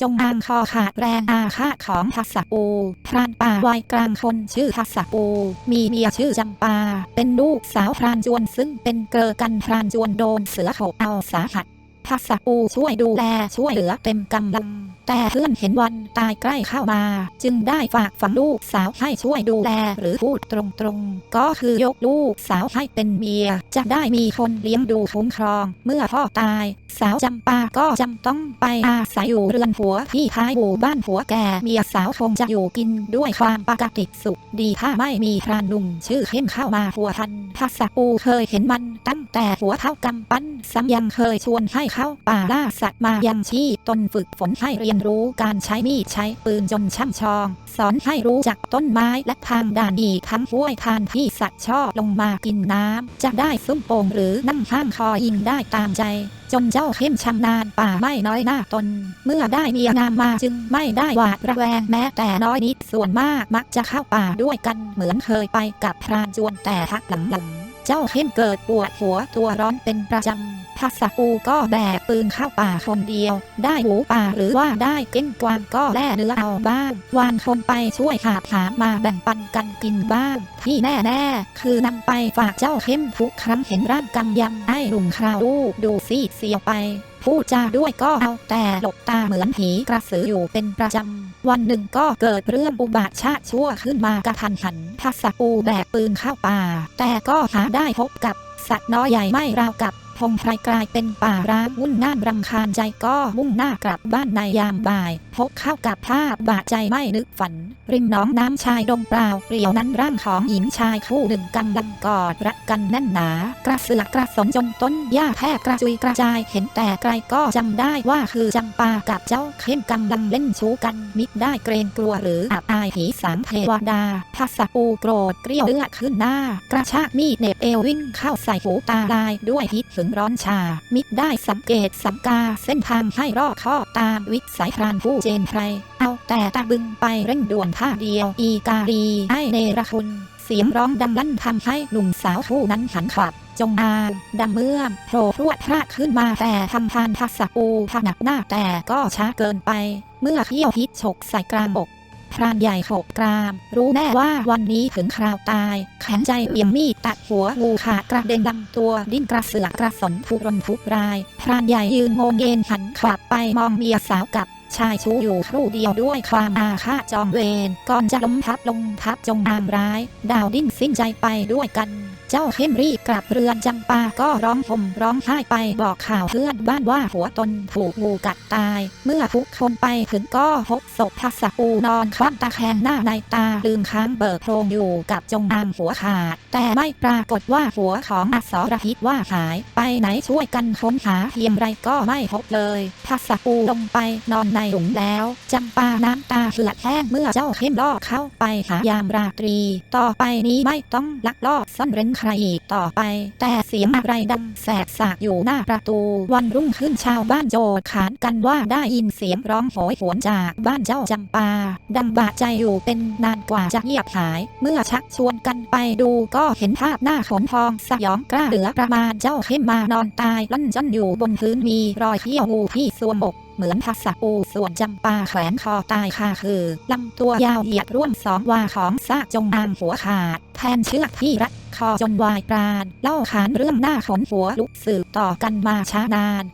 จงอางคอขาดแรงอาฆาตของทักษปูพรานป่าวัยกลางคนชื่อทักษปู มีเมียชื่อจำปา เป็นลูกสาวพรานจวนซึ่งเป็นเกลอกันพรานจวนโดนเสือโขกเอาสาหัสทักษปูช่วยดูแลช่วยเหลือเต็มกำลัง แต่เพื่อนเห็นวันตายใกล้เข้ามา จึงได้ฝากฝังลูกสาวให้ช่วยดูแลหรือพูดตรงๆ ก็คือยกลูกสาวให้เป็นเมีย จะได้มีคนเลี้ยงดูคุ้มครอง เมื่อพ่อตาย สาวจำปาก็จำต้องไปอาศัยอยู่เรือนผัวที่ท้ายหมู่บ้านผัวแก่เมียสาวคงจะอยู่กินด้วยความปกติสุข ดีถ้าไม่มีพรานหนุ่มชื่อเข้มเข้ามาผัวพันทักษะปูเคยเห็นมันตั้งแต่หัวเท่ากำปั้นซ้ำยังเคยชวนให้เข้าป่าล่าสัตว์มายังชี้ตนฝึกฝนให้เรียนรู้การใช้มีดใช้ปืนจนช่ำชอง สอนให้รู้จักต้นไม้และทางด่านอีกทั้งห้วยทานที่สัตว์ชอบลงมากินน้ำจะได้ซุ้มโป่งหรือนั่งข้างคอยิงได้ตามใจจนเจ้าเข้มชำนาญป่าไม่น้อยหน้าตน เมื่อได้เมียงามมาจึงไม่ได้หวาดระแวงแม้แต่น้อยนิดส่วนมากมักจะเข้าป่าด้วยกันเหมือนเคยไปกับพรานจวนแต่พักหลังๆ เจ้าเข้มเกิดปวดหัวตัวร้อนเป็นประจำทักษะปูก็แบกปืนเข้าป่าคนเดียว ได้หมูป่าหรือว่าได้เก้งกวางก็แล่เนื้อเอาบ้าง วานคนไปช่วยหาหามาแบ่งปันกันกินบ้าง ที่แน่ๆ คือนำไปฝากเจ้าเข้มทุกครั้งเห็นร่างกำยำให้ลุงคราวดูดูซีเสียวไปพูดจาด้วยก็เอาแต่หลบตาเหมือนผีกระสืออยู่เป็นประจำ วันหนึ่งก็เกิดเรื่องอุบาทชาติชั่วขึ้นมากระทันหันทักษะปูแบกปืนเข้าป่า แต่ก็หาได้พบกับสัตว์น้อยใหญ่ไม่ราวกับ งไพรกลายเป็นป่าร้างวุ่นน่านรำคาญใจก็มุ่งหน้ากลับบ้านในยามบ่ายพบเข้ากับภาพบาดใจไม่นึกฝัน ริมหนองน้ำชายดงเปล่าเปลี่ยวนั้นร่างของหญิงชายคู่หนึ่งกำลังกอดรักกันแน่นหนากระสือกกระสนจนต้นหญ้าแทบกระจุยกระจายเห็นแต่ไกลก็จำได้ว่าคือจำปากับเจ้าเข้มกำลังเล่นชู้กันมิได้เกรงกลัวหรืออับอายผีสางเทวดาทักษะปูโกรธเกลี้ยวเลือดขึ้นหน้ากระชากมีดเน็บเอววิ่งเข้าใส่หูตาลายด้วยพิษถึงร้อนชา มิได้สังเกตสังกาเส้นทางให้รอบคอบตามวิสัยพรานผู้เจนไพร เอาแต่ตาบึงไปเร่งด่วนท่าเดียว อีกาลีให้เนรคุณเสียงร้องดังลั่นทำให้หนุ่มสาวผู้นั้นหันขวับจงอางดำเมื่อมโผล่พรวดพลาดขึ้นมาแต่ทำพานทักษะปูผนักหน้าแต่ก็ช้าเกินไป เมื่อเขี้ยวพิษฉกใส่กลางอก พรานใหญ่โขกกราม รู้แน่ว่าวันนี้ถึงคราวตาย แข็งใจเอี่ยมมีดตัดหัวงูขาดกระเด็นดำตัวดิ้นกระเสือกกระสนทุรนทุราย พรานใหญ่ยืนโงงเย็นหันขวับไปมองเมียสาวกับชายชู้อยู่ครู่เดียวด้วยความอาฆาตจองเวรก่อนจะล้มทับลงทับจงอางร้าย ดาวดิ้นสิ้นใจไปด้วยกัน เจ้าเข้มรีบกลับเรือนจำปาก็ร้องห่มร้องไห้ไปบอกข่าวเพื่อนบ้านว่าหัวตนถูกงูกัดตาย เมื่อทุกคนไปถึงก็พบศพทัสปูนอนคว่ำตาแคงหน้าในตาลืมค้างเบิกโพรงอยู่กับจงอางหัวขาด แต่ไม่ปรากฏว่าหัวของอสรพิษว่าหายไปไหนช่วยกันค้นหาเพียงไรก็ไม่พบเลยทัสปูลงไปนอนในหลุมแล้วจำปาน้ำตาเหือดแห้งเมื่อเจ้าเข้มล่อเข้าไปหายามราตรี ต่อไปนี้ไม่ต้องลักลอบซ่อนเร้นใครอีกต่อไป แต่เสียงอะไรดังแสกสากอยู่หน้าประตู วันรุ่งขึ้นชาวบ้านโจดขานกันว่าได้ยินเสียงร้องโหยหวนจากบ้านเจ้าจำปา ดังบาดใจอยู่เป็นนานกว่าจะเงียบหาย เมื่อชักชวนกันไปดูก็เห็นภาพหน้าขนพองสยองกล้าเหลือประมาณเจ้าเข้มมานอนตายลั่นจ้นอยู่บนพื้นมีรอยเขี้ยวงูที่สวมอกเหมือนทักษะปูส่วนจำปาแขวนคอตายคาคือลำตัวยาวเหยียดร่วมสองวาของซากจงอางหัวขาด แทนเชือกที่รัด คอจนวายปราณเล่าขานเรื่องหน้าขนหัวลุกสืบต่อกันมาช้านาน